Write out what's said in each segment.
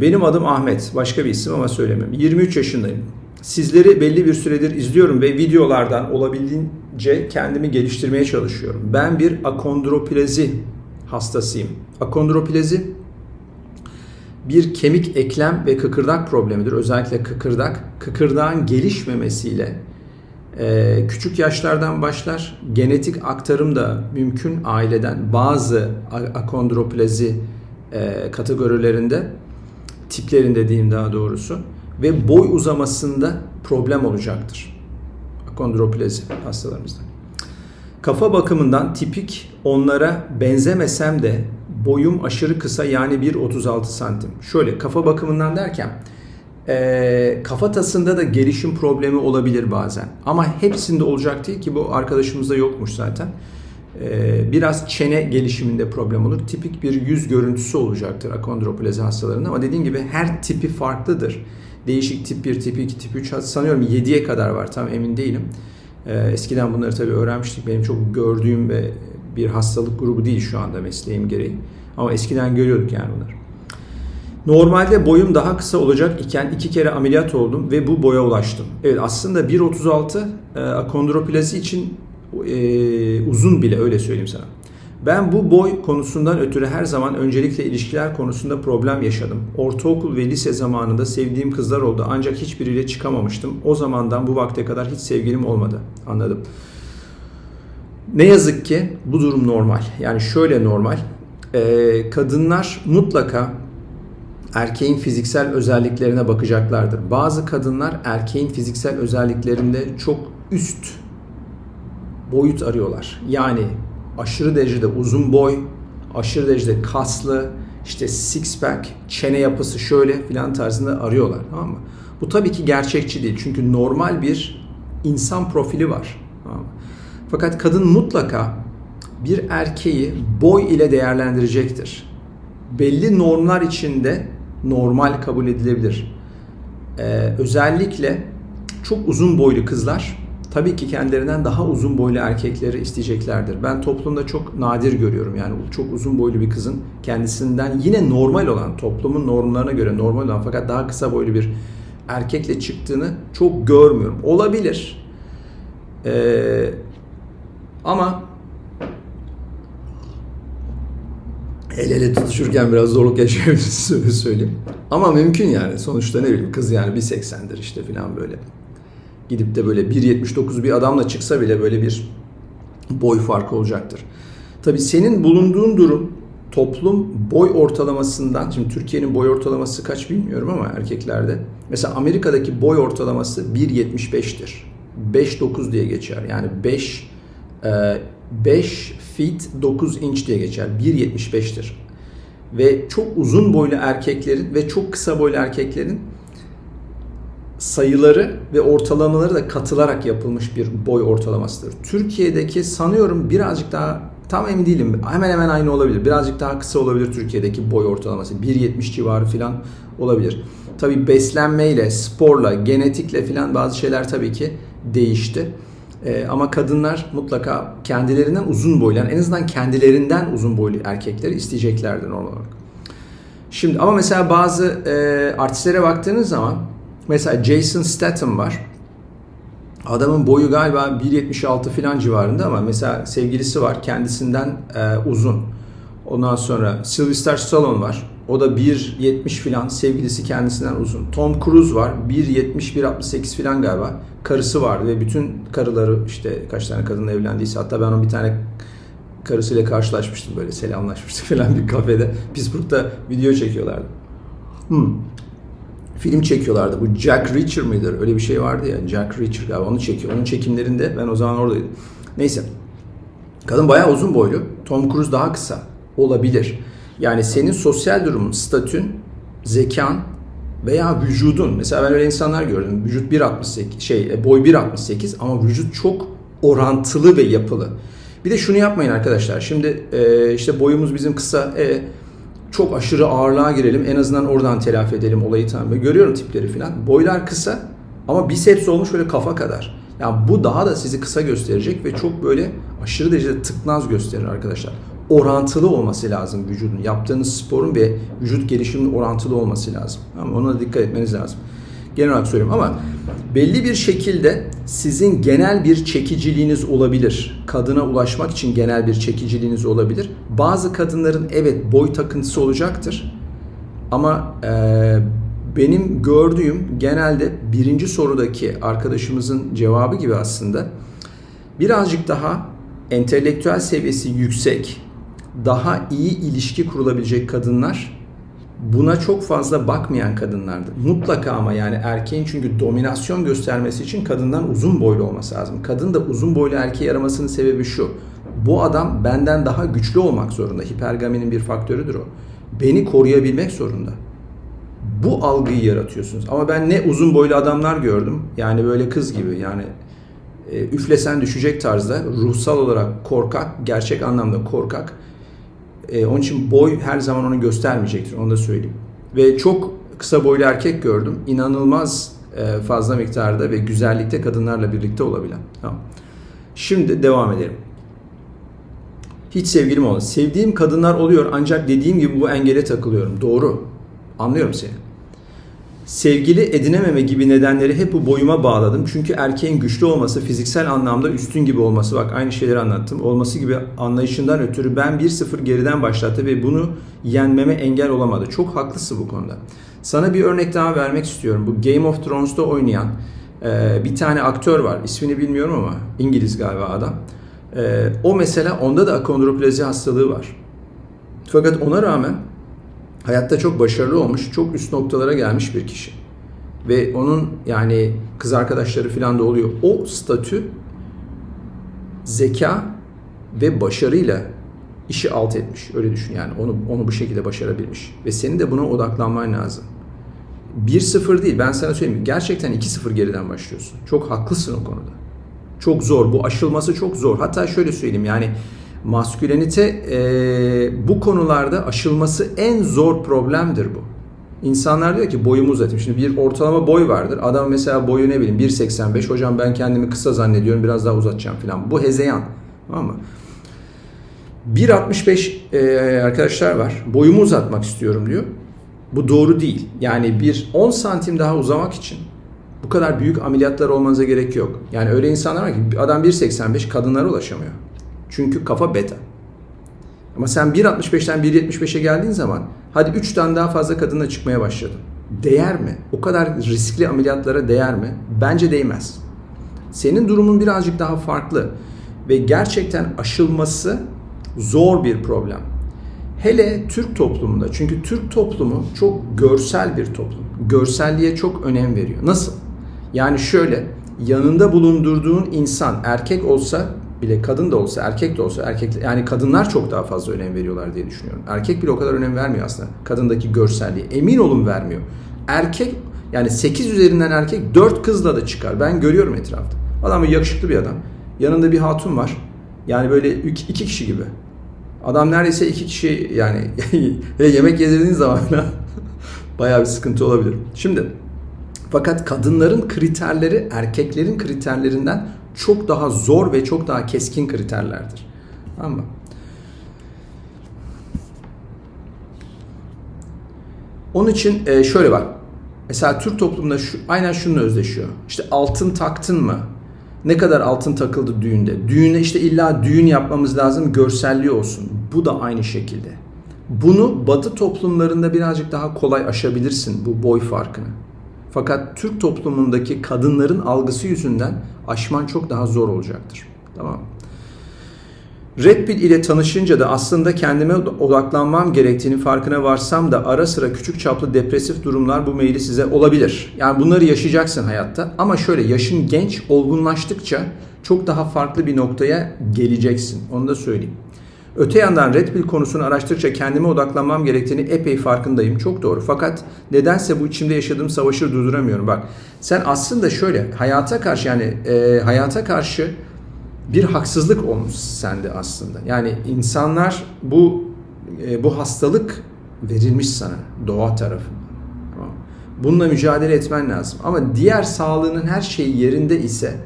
Benim adım Ahmet. Başka bir isim ama söylemem. 23 yaşındayım. Sizleri belli bir süredir izliyorum ve videolardan olabildiğince kendimi geliştirmeye çalışıyorum. Ben bir akondroplazi hastasıyım. Akondroplazi bir kemik eklem ve kıkırdak problemidir. Özellikle kıkırdak. Kıkırdağın gelişmemesiyle e, küçük yaşlardan başlar. Genetik aktarım da mümkün aileden. Bazı akondroplazi e, kategorilerinde tiplerinde diyeyim daha doğrusu ve boy uzamasında problem olacaktır. Akondroplazi hastalarımızda. Kafa bakımından tipik onlara benzemesem de boyum aşırı kısa yani 1.36 santim. Şöyle kafa bakımından derken e, kafatasında da gelişim problemi olabilir bazen. Ama hepsinde olacak değil ki bu arkadaşımızda yokmuş zaten. E, biraz çene gelişiminde problem olur. Tipik bir yüz görüntüsü olacaktır akondroplazi hastalarında ama dediğim gibi her tipi farklıdır. Değişik tip 1, tip 2, tip 3 sanıyorum 7'ye kadar var tam emin değilim. Ee, Eskiden bunları tabii öğrenmiştik. Benim çok gördüğüm ve bir hastalık grubu değil şu anda mesleğim gereği. Ama eskiden görüyorduk yani bunları. Normalde boyum daha kısa olacak iken iki kere ameliyat oldum ve bu boya ulaştım. Evet aslında 1.36 e, akondroplazi için e, uzun bile öyle söyleyeyim sana. Ben bu boy konusundan ötürü her zaman öncelikle ilişkiler konusunda problem yaşadım. Ortaokul ve lise zamanında sevdiğim kızlar oldu ancak hiçbiriyle çıkamamıştım. O zamandan bu vakte kadar hiç sevgilim olmadı. Anladım. Ne yazık ki bu durum normal. Yani şöyle normal. Ee, kadınlar mutlaka erkeğin fiziksel özelliklerine bakacaklardır. Bazı kadınlar erkeğin fiziksel özelliklerinde çok üst boyut arıyorlar. Yani aşırı derecede uzun boy, aşırı derecede kaslı, işte six pack, çene yapısı şöyle filan tarzında arıyorlar. Tamam mı? Bu tabii ki gerçekçi değil. Çünkü normal bir insan profili var. Tamam mı? Fakat kadın mutlaka bir erkeği boy ile değerlendirecektir. Belli normlar içinde normal kabul edilebilir. Ee, özellikle çok uzun boylu kızlar tabii ki kendilerinden daha uzun boylu erkekleri isteyeceklerdir. Ben toplumda çok nadir görüyorum. Yani çok uzun boylu bir kızın kendisinden yine normal olan, toplumun normlarına göre normal olan fakat daha kısa boylu bir erkekle çıktığını çok görmüyorum. Olabilir. Ee, ama el ele tutuşurken biraz zorluk yaşayabiliriz öyle söyleyeyim. Ama mümkün yani. Sonuçta ne bileyim kız yani 1.80'dir işte falan böyle. Gidip de böyle 1.79 bir adamla çıksa bile böyle bir boy farkı olacaktır. Tabii senin bulunduğun durum toplum boy ortalamasından, şimdi Türkiye'nin boy ortalaması kaç bilmiyorum ama erkeklerde. Mesela Amerika'daki boy ortalaması 1.75'tir. 5.9 diye geçer. Yani 5 5 feet 9 inç diye geçer. 1.75'tir. Ve çok uzun boylu erkeklerin ve çok kısa boylu erkeklerin sayıları ve ortalamaları da katılarak yapılmış bir boy ortalamasıdır. Türkiye'deki sanıyorum birazcık daha tam emin değilim. Hemen hemen aynı olabilir. Birazcık daha kısa olabilir Türkiye'deki boy ortalaması. 1.70 civarı falan olabilir. Tabi beslenmeyle, sporla, genetikle falan bazı şeyler tabii ki değişti. Ee, ama kadınlar mutlaka kendilerinden uzun boylu, yani en azından kendilerinden uzun boylu erkekleri isteyeceklerdir normal olarak. Şimdi ama mesela bazı e, artistlere baktığınız zaman mesela Jason Statham var. Adamın boyu galiba 1.76 falan civarında ama mesela sevgilisi var kendisinden e, uzun. Ondan sonra Sylvester Stallone var. O da 1.70 falan sevgilisi kendisinden uzun. Tom Cruise var 1.70 1.68 falan galiba. Karısı vardı ve bütün karıları işte kaç tane kadınla evlendiyse hatta ben onun bir tane karısıyla karşılaşmıştım böyle selamlaşmıştık falan bir kafede. Pittsburgh'da video çekiyorlardı. Hmm. Film çekiyorlardı. Bu Jack Reacher mıydı? Öyle bir şey vardı ya. Jack Reacher galiba onu çekiyor. Onun çekimlerinde ben o zaman oradaydım. Neyse. Kadın bayağı uzun boylu. Tom Cruise daha kısa. Olabilir. Yani senin sosyal durumun, statün, zekan veya vücudun. Mesela ben öyle insanlar gördüm. Vücut 1.68 şey boy 1.68 ama vücut çok orantılı ve yapılı. Bir de şunu yapmayın arkadaşlar. Şimdi e, işte boyumuz bizim kısa. E, çok aşırı ağırlığa girelim. En azından oradan telafi edelim olayı tamam. Görüyorum tipleri falan. Boylar kısa ama biceps olmuş böyle kafa kadar. Yani bu daha da sizi kısa gösterecek ve çok böyle aşırı derecede tıknaz gösterir arkadaşlar. orantılı olması lazım vücudun. Yaptığınız sporun ve vücut gelişiminin orantılı olması lazım. Ama ona da dikkat etmeniz lazım. Genel olarak söylüyorum ama belli bir şekilde sizin genel bir çekiciliğiniz olabilir. Kadına ulaşmak için genel bir çekiciliğiniz olabilir. Bazı kadınların evet boy takıntısı olacaktır. Ama e, benim gördüğüm genelde birinci sorudaki arkadaşımızın cevabı gibi aslında birazcık daha entelektüel seviyesi yüksek, daha iyi ilişki kurulabilecek kadınlar buna çok fazla bakmayan kadınlardır. Mutlaka ama yani erkeğin çünkü dominasyon göstermesi için kadından uzun boylu olması lazım. Kadın da uzun boylu erkeği aramasının sebebi şu. Bu adam benden daha güçlü olmak zorunda. Hipergaminin bir faktörüdür o. Beni koruyabilmek zorunda. Bu algıyı yaratıyorsunuz. Ama ben ne uzun boylu adamlar gördüm. Yani böyle kız gibi yani e, üflesen düşecek tarzda ruhsal olarak korkak, gerçek anlamda korkak. E, onun için boy her zaman onu göstermeyecektir. Onu da söyleyeyim. Ve çok kısa boylu erkek gördüm. İnanılmaz e, fazla miktarda ve güzellikte kadınlarla birlikte olabilen. Tamam. Şimdi devam edelim. Hiç sevgilim olmadı. Sevdiğim kadınlar oluyor ancak dediğim gibi bu engele takılıyorum. Doğru. Anlıyorum seni. Sevgili edinememe gibi nedenleri hep bu boyuma bağladım. Çünkü erkeğin güçlü olması, fiziksel anlamda üstün gibi olması, bak aynı şeyleri anlattım, olması gibi anlayışından ötürü ben 1-0 geriden başlattı ve bunu yenmeme engel olamadı. Çok haklısın bu konuda. Sana bir örnek daha vermek istiyorum. Bu Game of Thrones'ta oynayan e, bir tane aktör var. İsmini bilmiyorum ama İngiliz galiba adam. E, o mesela onda da akondroplazi hastalığı var. Fakat ona rağmen hayatta çok başarılı olmuş, çok üst noktalara gelmiş bir kişi. Ve onun yani kız arkadaşları falan da oluyor. O statü zeka ve başarıyla işi alt etmiş. Öyle düşün yani. Onu onu bu şekilde başarabilmiş. Ve senin de buna odaklanman lazım. 1-0 değil ben sana söyleyeyim. Gerçekten 2-0 geriden başlıyorsun. Çok haklısın o konuda. Çok zor. Bu aşılması çok zor. Hatta şöyle söyleyeyim yani maskülenite e, bu konularda aşılması en zor problemdir bu. İnsanlar diyor ki boyumu uzatayım. Şimdi bir ortalama boy vardır. Adam mesela boyu ne bileyim 1.85. Hocam ben kendimi kısa zannediyorum biraz daha uzatacağım falan. Bu hezeyan. Tamam mı? 1.65 e, arkadaşlar var. Boyumu uzatmak istiyorum diyor. Bu doğru değil. Yani bir 10 santim daha uzamak için bu kadar büyük ameliyatlar olmanıza gerek yok. Yani öyle insanlar var ki adam 1.85 kadınlara ulaşamıyor. Çünkü kafa beta. Ama sen 1.65'ten 1.75'e geldiğin zaman hadi 3 tane daha fazla kadınla çıkmaya başladın. Değer mi? O kadar riskli ameliyatlara değer mi? Bence değmez. Senin durumun birazcık daha farklı ve gerçekten aşılması zor bir problem. Hele Türk toplumunda çünkü Türk toplumu çok görsel bir toplum. Görselliğe çok önem veriyor. Nasıl? Yani şöyle yanında bulundurduğun insan erkek olsa bile kadın da olsa erkek de olsa erkek yani kadınlar çok daha fazla önem veriyorlar diye düşünüyorum. Erkek bile o kadar önem vermiyor aslında kadındaki görselliği. Emin olun vermiyor. Erkek yani 8 üzerinden erkek 4 kızla da çıkar. Ben görüyorum etrafta. Adam böyle yakışıklı bir adam. Yanında bir hatun var. Yani böyle iki kişi gibi. Adam neredeyse iki kişi yani yemek yedirdiğin zaman bayağı bir sıkıntı olabilir. Şimdi fakat kadınların kriterleri erkeklerin kriterlerinden çok daha zor ve çok daha keskin kriterlerdir. Tamam mı? Onun için e, şöyle bak. Mesela Türk toplumunda şu, aynen şununla özdeşiyor. İşte altın taktın mı? Ne kadar altın takıldı düğünde? Düğüne işte illa düğün yapmamız lazım, görselliği olsun. Bu da aynı şekilde. Bunu batı toplumlarında birazcık daha kolay aşabilirsin bu boy farkını. Fakat Türk toplumundaki kadınların algısı yüzünden aşman çok daha zor olacaktır. Tamam Red Pill ile tanışınca da aslında kendime odaklanmam gerektiğini farkına varsam da ara sıra küçük çaplı depresif durumlar bu meyli size olabilir. Yani bunları yaşayacaksın hayatta ama şöyle yaşın genç olgunlaştıkça çok daha farklı bir noktaya geleceksin. Onu da söyleyeyim. Öte yandan Red Pill konusunu araştırdıkça kendime odaklanmam gerektiğini epey farkındayım. Çok doğru. Fakat nedense bu içimde yaşadığım savaşı durduramıyorum. Bak sen aslında şöyle hayata karşı yani e, hayata karşı bir haksızlık olmuş sende aslında. Yani insanlar bu e, bu hastalık verilmiş sana doğa tarafından. Bununla mücadele etmen lazım. Ama diğer sağlığının her şeyi yerinde ise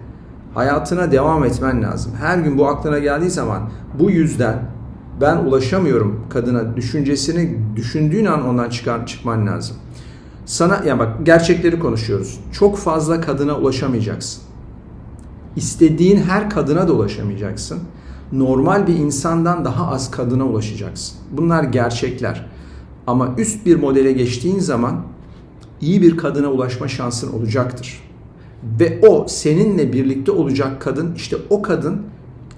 hayatına devam etmen lazım. Her gün bu aklına geldiği zaman bu yüzden ben ulaşamıyorum kadına düşüncesini düşündüğün an ondan çıkar çıkman lazım. Sana ya bak gerçekleri konuşuyoruz. Çok fazla kadına ulaşamayacaksın. İstediğin her kadına da ulaşamayacaksın. Normal bir insandan daha az kadına ulaşacaksın. Bunlar gerçekler. Ama üst bir modele geçtiğin zaman iyi bir kadına ulaşma şansın olacaktır. Ve o seninle birlikte olacak kadın işte o kadın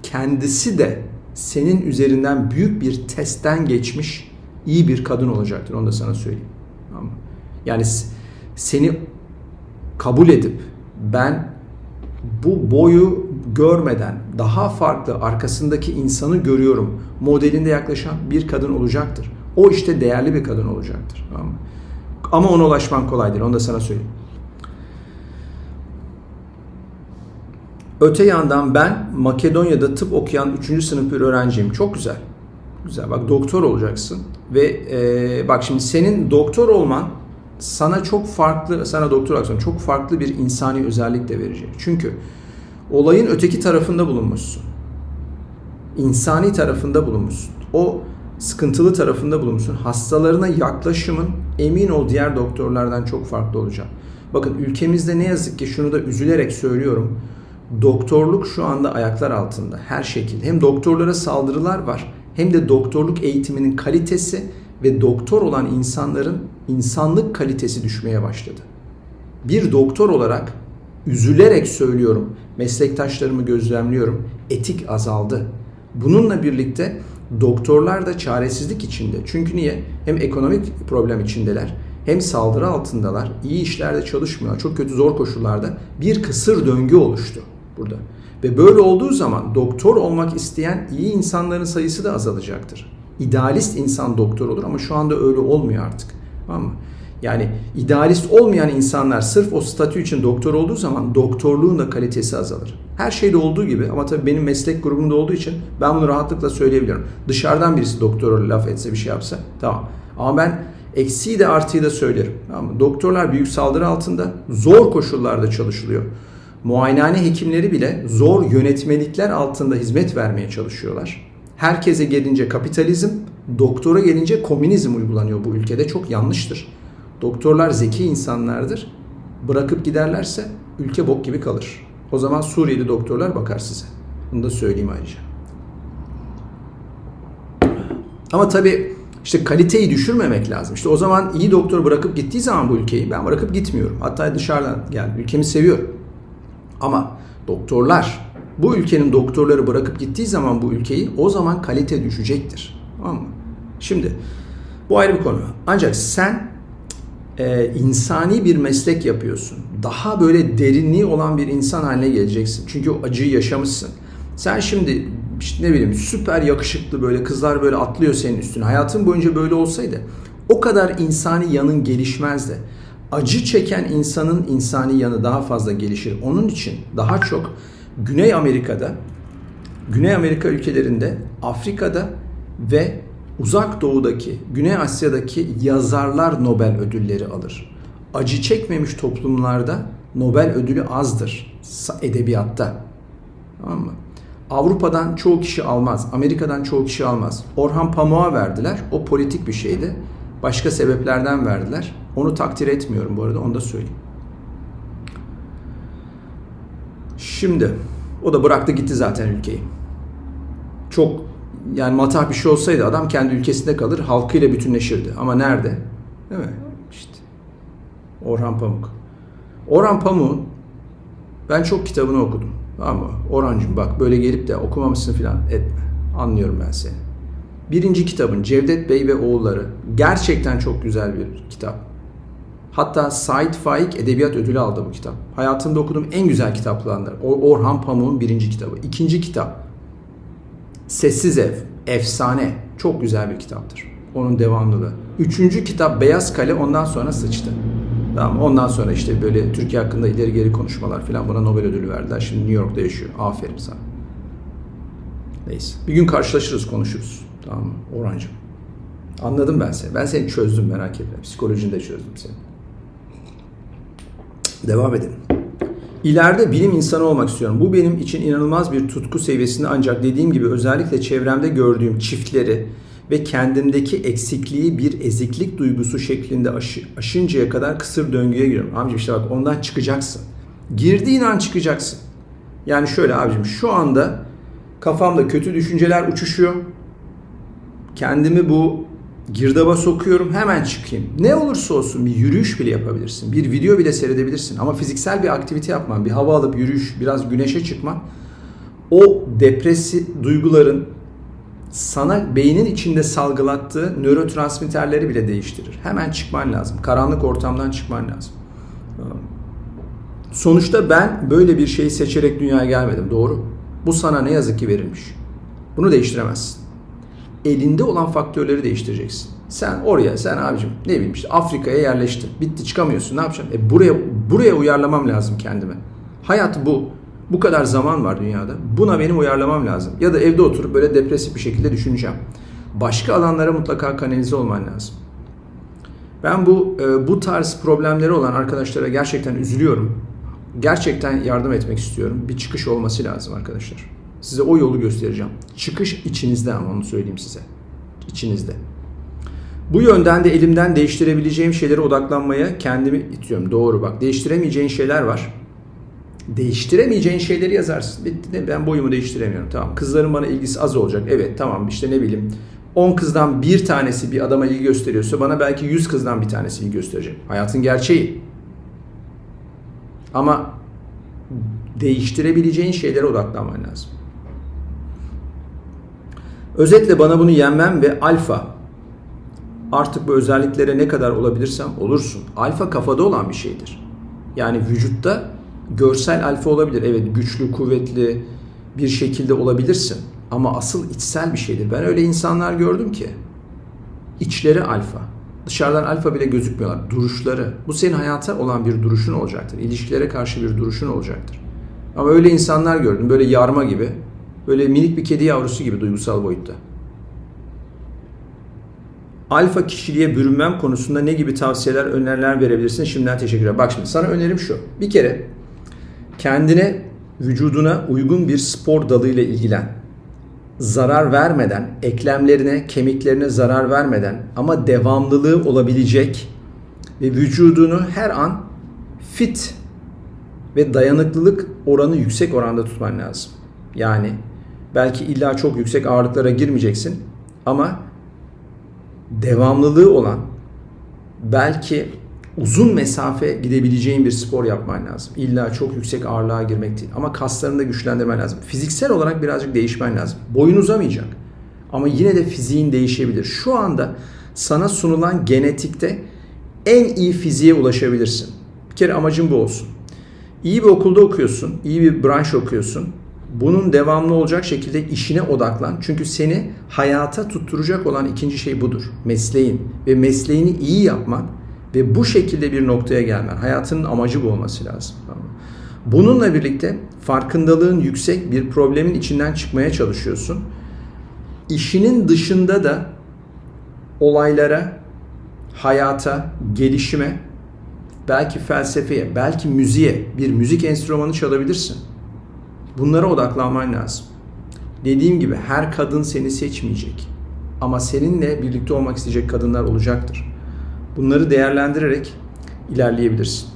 kendisi de senin üzerinden büyük bir testten geçmiş iyi bir kadın olacaktır. Onu da sana söyleyeyim. Yani seni kabul edip ben bu boyu görmeden daha farklı arkasındaki insanı görüyorum modelinde yaklaşan bir kadın olacaktır. O işte değerli bir kadın olacaktır. Ama ona ulaşman kolaydır. Onu da sana söyleyeyim. Öte yandan ben Makedonya'da tıp okuyan 3. sınıf bir öğrenciyim. Çok güzel. Güzel. Bak doktor olacaksın. Ve e, bak şimdi senin doktor olman sana çok farklı, sana doktor olacaksın çok farklı bir insani özellik de verecek. Çünkü olayın öteki tarafında bulunmuşsun. İnsani tarafında bulunmuşsun. O sıkıntılı tarafında bulunmuşsun. Hastalarına yaklaşımın emin ol diğer doktorlardan çok farklı olacak. Bakın ülkemizde ne yazık ki şunu da üzülerek söylüyorum doktorluk şu anda ayaklar altında her şekilde. Hem doktorlara saldırılar var hem de doktorluk eğitiminin kalitesi ve doktor olan insanların insanlık kalitesi düşmeye başladı. Bir doktor olarak üzülerek söylüyorum, meslektaşlarımı gözlemliyorum, etik azaldı. Bununla birlikte doktorlar da çaresizlik içinde. Çünkü niye? Hem ekonomik problem içindeler, hem saldırı altındalar, iyi işlerde çalışmıyorlar, çok kötü zor koşullarda bir kısır döngü oluştu burada. Ve böyle olduğu zaman doktor olmak isteyen iyi insanların sayısı da azalacaktır. İdealist insan doktor olur ama şu anda öyle olmuyor artık. Tamam mı? Yani idealist olmayan insanlar sırf o statü için doktor olduğu zaman doktorluğun da kalitesi azalır. Her şeyde olduğu gibi ama tabii benim meslek grubumda olduğu için ben bunu rahatlıkla söyleyebiliyorum. Dışarıdan birisi doktora laf etse bir şey yapsa tamam. Ama ben eksiği de artıyı da söylerim. Tamam? Doktorlar büyük saldırı altında zor koşullarda çalışılıyor muayenehane hekimleri bile zor yönetmelikler altında hizmet vermeye çalışıyorlar. Herkese gelince kapitalizm, doktora gelince komünizm uygulanıyor bu ülkede. Çok yanlıştır. Doktorlar zeki insanlardır. Bırakıp giderlerse ülke bok gibi kalır. O zaman Suriyeli doktorlar bakar size. Bunu da söyleyeyim ayrıca. Ama tabii işte kaliteyi düşürmemek lazım. İşte o zaman iyi doktor bırakıp gittiği zaman bu ülkeyi ben bırakıp gitmiyorum. Hatta dışarıdan gel ülkemi seviyorum. Ama doktorlar bu ülkenin doktorları bırakıp gittiği zaman bu ülkeyi o zaman kalite düşecektir. Tamam mı? Şimdi bu ayrı bir konu. Ancak sen e, insani bir meslek yapıyorsun. Daha böyle derinliği olan bir insan haline geleceksin. Çünkü o acıyı yaşamışsın. Sen şimdi işte ne bileyim süper yakışıklı böyle kızlar böyle atlıyor senin üstüne. Hayatın boyunca böyle olsaydı o kadar insani yanın gelişmezdi acı çeken insanın insani yanı daha fazla gelişir. Onun için daha çok Güney Amerika'da, Güney Amerika ülkelerinde, Afrika'da ve Uzak Doğu'daki, Güney Asya'daki yazarlar Nobel ödülleri alır. Acı çekmemiş toplumlarda Nobel ödülü azdır edebiyatta. Tamam mı? Avrupa'dan çoğu kişi almaz, Amerika'dan çoğu kişi almaz. Orhan Pamuk'a verdiler. O politik bir şeydi. Başka sebeplerden verdiler. Onu takdir etmiyorum bu arada onu da söyleyeyim. Şimdi o da bıraktı gitti zaten ülkeyi. Çok yani matah bir şey olsaydı adam kendi ülkesinde kalır, halkıyla bütünleşirdi. Ama nerede? Değil mi? İşte Orhan Pamuk. Orhan Pamuk'un ben çok kitabını okudum. Ama Orhancığım bak böyle gelip de okumamışsın falan etme. Anlıyorum ben seni. Birinci kitabın Cevdet Bey ve Oğulları gerçekten çok güzel bir kitap. Hatta Said Faik Edebiyat Ödülü aldı bu kitap. Hayatımda okuduğum en güzel kitaplarından. Orhan Pamuk'un birinci kitabı. İkinci kitap Sessiz Ev, Efsane. Çok güzel bir kitaptır. Onun devamlılığı. Üçüncü kitap Beyaz Kale ondan sonra sıçtı. Tamam Ondan sonra işte böyle Türkiye hakkında ileri geri konuşmalar falan buna Nobel ödülü verdiler. Şimdi New York'ta yaşıyor. Aferin sana. Neyse. Bir gün karşılaşırız konuşuruz. Tamam mı? Orhancığım. Anladım ben seni. Ben seni çözdüm merak etme. Psikolojini de çözdüm seni. Devam edelim. İleride bilim insanı olmak istiyorum. Bu benim için inanılmaz bir tutku seviyesinde ancak dediğim gibi özellikle çevremde gördüğüm çiftleri ve kendimdeki eksikliği bir eziklik duygusu şeklinde aşı, aşıncaya kadar kısır döngüye giriyorum. Abicim işte bak ondan çıkacaksın. Girdiğin an çıkacaksın. Yani şöyle abicim şu anda kafamda kötü düşünceler uçuşuyor. Kendimi bu girdaba sokuyorum hemen çıkayım. Ne olursa olsun bir yürüyüş bile yapabilirsin. Bir video bile seyredebilirsin. Ama fiziksel bir aktivite yapman, bir hava alıp yürüyüş, biraz güneşe çıkman o depresif duyguların sana beynin içinde salgılattığı nörotransmitterleri bile değiştirir. Hemen çıkman lazım. Karanlık ortamdan çıkman lazım. Sonuçta ben böyle bir şeyi seçerek dünyaya gelmedim. Doğru. Bu sana ne yazık ki verilmiş. Bunu değiştiremezsin. Elinde olan faktörleri değiştireceksin. Sen oraya, sen abicim ne bileyim işte Afrika'ya yerleştin. Bitti çıkamıyorsun. Ne yapacaksın? E buraya buraya uyarlamam lazım kendime. Hayat bu. Bu kadar zaman var dünyada. Buna benim uyarlamam lazım. Ya da evde oturup böyle depresif bir şekilde düşüneceğim. Başka alanlara mutlaka kanalize olman lazım. Ben bu e, bu tarz problemleri olan arkadaşlara gerçekten üzülüyorum. Gerçekten yardım etmek istiyorum. Bir çıkış olması lazım arkadaşlar. Size o yolu göstereceğim. Çıkış içinizde ama onu söyleyeyim size. İçinizde. Bu yönden de elimden değiştirebileceğim şeylere odaklanmaya kendimi itiyorum. Doğru bak. Değiştiremeyeceğin şeyler var. Değiştiremeyeceğin şeyleri yazarsın. Bitti ben boyumu değiştiremiyorum. Tamam. Kızların bana ilgisi az olacak. Evet tamam işte ne bileyim. 10 kızdan bir tanesi bir adama ilgi gösteriyorsa bana belki 100 kızdan bir tanesi ilgi gösterecek. Hayatın gerçeği. Ama değiştirebileceğin şeylere odaklanman lazım. Özetle bana bunu yenmem ve alfa artık bu özelliklere ne kadar olabilirsem olursun. Alfa kafada olan bir şeydir. Yani vücutta görsel alfa olabilir. Evet güçlü, kuvvetli bir şekilde olabilirsin. Ama asıl içsel bir şeydir. Ben öyle insanlar gördüm ki içleri alfa. Dışarıdan alfa bile gözükmüyorlar. Duruşları. Bu senin hayata olan bir duruşun olacaktır. İlişkilere karşı bir duruşun olacaktır. Ama öyle insanlar gördüm. Böyle yarma gibi. Böyle minik bir kedi yavrusu gibi duygusal boyutta. Alfa kişiliğe bürünmem konusunda ne gibi tavsiyeler, öneriler verebilirsin? Şimdiden teşekkür ederim. Bak şimdi sana önerim şu. Bir kere kendine, vücuduna uygun bir spor dalıyla ilgilen. Zarar vermeden, eklemlerine, kemiklerine zarar vermeden ama devamlılığı olabilecek ve vücudunu her an fit ve dayanıklılık oranı yüksek oranda tutman lazım. Yani belki illa çok yüksek ağırlıklara girmeyeceksin ama devamlılığı olan belki uzun mesafe gidebileceğin bir spor yapman lazım. İlla çok yüksek ağırlığa girmek değil. Ama kaslarını da güçlendirmen lazım. Fiziksel olarak birazcık değişmen lazım. Boyun uzamayacak. Ama yine de fiziğin değişebilir. Şu anda sana sunulan genetikte en iyi fiziğe ulaşabilirsin. Bir kere amacın bu olsun. İyi bir okulda okuyorsun, iyi bir branş okuyorsun. Bunun devamlı olacak şekilde işine odaklan. Çünkü seni hayata tutturacak olan ikinci şey budur. Mesleğin ve mesleğini iyi yapman ve bu şekilde bir noktaya gelmen. Hayatının amacı bu olması lazım. Bununla birlikte farkındalığın yüksek bir problemin içinden çıkmaya çalışıyorsun. İşinin dışında da olaylara, hayata, gelişime, belki felsefeye, belki müziğe bir müzik enstrümanı çalabilirsin. Bunlara odaklanman lazım. Dediğim gibi her kadın seni seçmeyecek. Ama seninle birlikte olmak isteyecek kadınlar olacaktır. Bunları değerlendirerek ilerleyebilirsin.